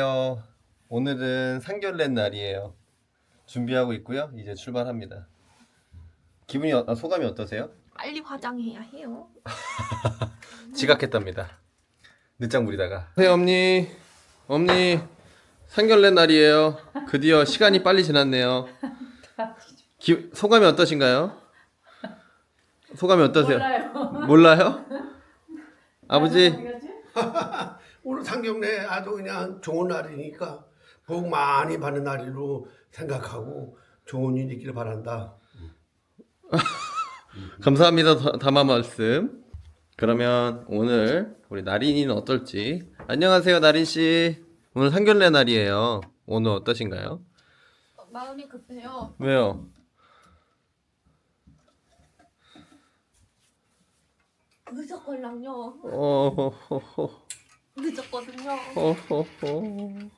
안녕하세요. 오늘은 상견례 날이에요. 준비하고 있고요. 이제 출발합니다. 기분이 어, 아, 소감이 어떠세요? 빨리 화장해야 해요. 지각했답니다. 늦장 부리다가. 네 엄니, 엄니 상견례 날이에요. 드디어 시간이 빨리 지났네요. 기, 소감이 어떠신가요? 소감이 어떠세요? 몰라요. 몰라요? 아버지 오늘 상경례 아주 그냥 좋은 날이니까 복 많이 받는 날로 생각하고 좋은 일 있기를 바란다. 감사합니다 다- 담화 말씀. 그러면 오늘 우리 나린이는 어떨지. 안녕하세요 나린 씨. 오늘 상견례 날이에요. 오늘 어떠신가요? 마음이 급해요. 왜요? 늦었걸랑요. 어허허허 늦었거든요. 어허허.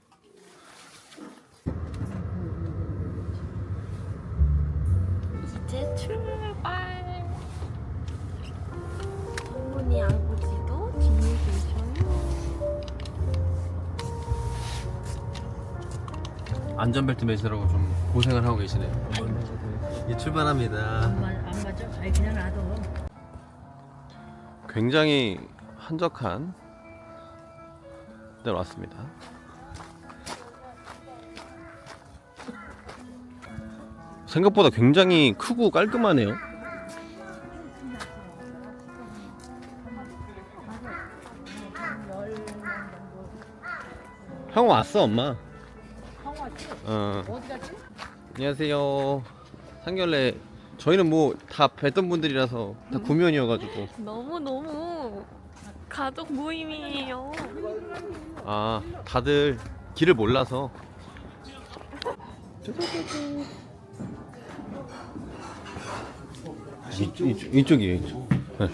이제 출발. 어머니 아버지도 뒤에 계셔요. 안전벨트 매시라고 좀 고생을 하고 계시네요. 이제 출발합니다. 안, 맞아? 아니 그냥 놔둬. 굉장히 한적한 데 왔습니다. 생각보다 굉장히 크고 깔끔하네요. 형 왔어 엄마. 어. 안녕하세요. 상견례 저희는 뭐 다 뵀던 분들이라서 다 구면이어가지고 너무 너무 가족 모임이에요. 아 다들 길을 몰라서 이, 이, 이쪽이에요 이쪽 네.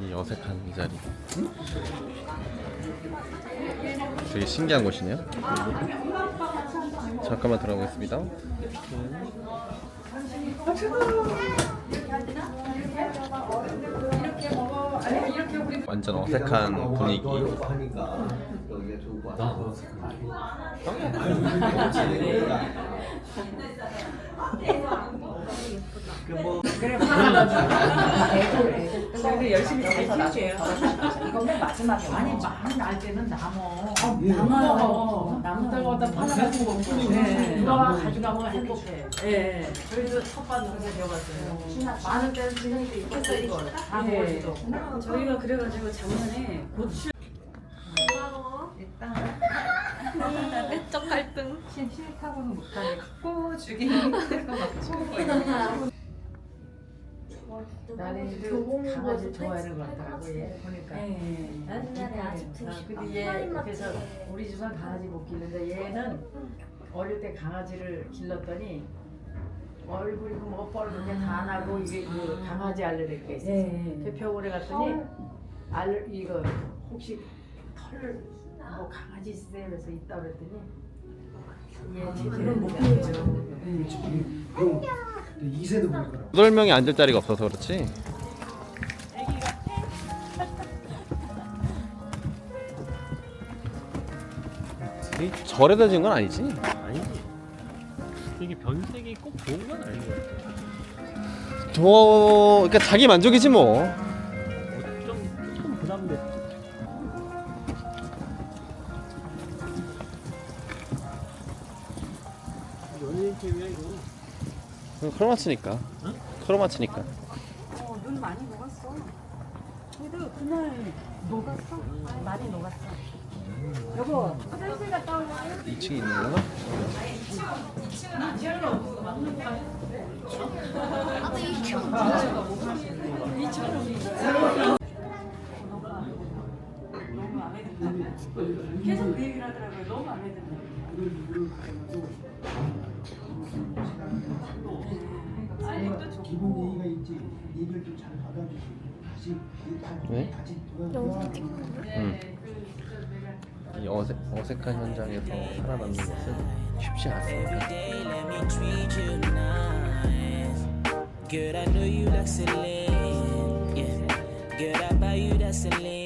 이 어색한 이 자리 되게 신기한 곳이네요 잠깐만 들어가겠습니다 완전 어색한 분위기 그래 애들 열심히 잘 키울게요. 이거 맨 마지막에 아니 많이 날 때는 남어. 남아요. 남다가다 팔아가지고 네. 누가 가져가면 행복해. 예. 저희도 텃밭 농사 지어봤어요. 많은 때는 지금 있겠어 이걸. 다 먹어지도. 저희가 그래가지고 작년에 고추 고마워. 내적 갈등. 싫다고는 못하겠고 힘들 것 같고 나는 그 강아지 좋아하는 것 같더라고 얘 보니까. 네. 옛날에 아직도 아, 근데 얘 그래서 우리 집은 강아지 못 기르는데 얘는 어릴 때 강아지를 길렀더니 얼굴이 그 뭐가 뻘겋게 다 나고 이게 그 강아지 알레르기가 있었어. 네. 그 병원에 갔더니 알 이거 혹시 털 뭐 강아지 있으세요? 그래서 있다 그랬더니 제대로 못. 그럼 이세도 볼 거라고. 여덟 명이 앉을 자리가 없어서 그렇지 이 절에다 지은 건 아니지? 아니지. 이게 변색이 꼭 좋은 건 아닌 것 같아. 저 그러니까 자기 만족이지 뭐 연예인 캠이야 이거. 크로마치니까. 크로마치니까. 어, 눈 많이 녹았어. 그래도 그날 녹았어? 많이 녹았어. 여보 화장실 갔다 올래요? 2층에 있는 건가? 너무 마음에 든다. 계속 그 얘기를 하더라고요. 너무 마음에 든다 다- 네? 돌아가서 음. 이 어색, 어색한 현장에서 살아남는 것은 쉽지 않습니다 day, let me treat you nice. Girl, I know you like Celine. Yeah. Girl, I buy you that Celine.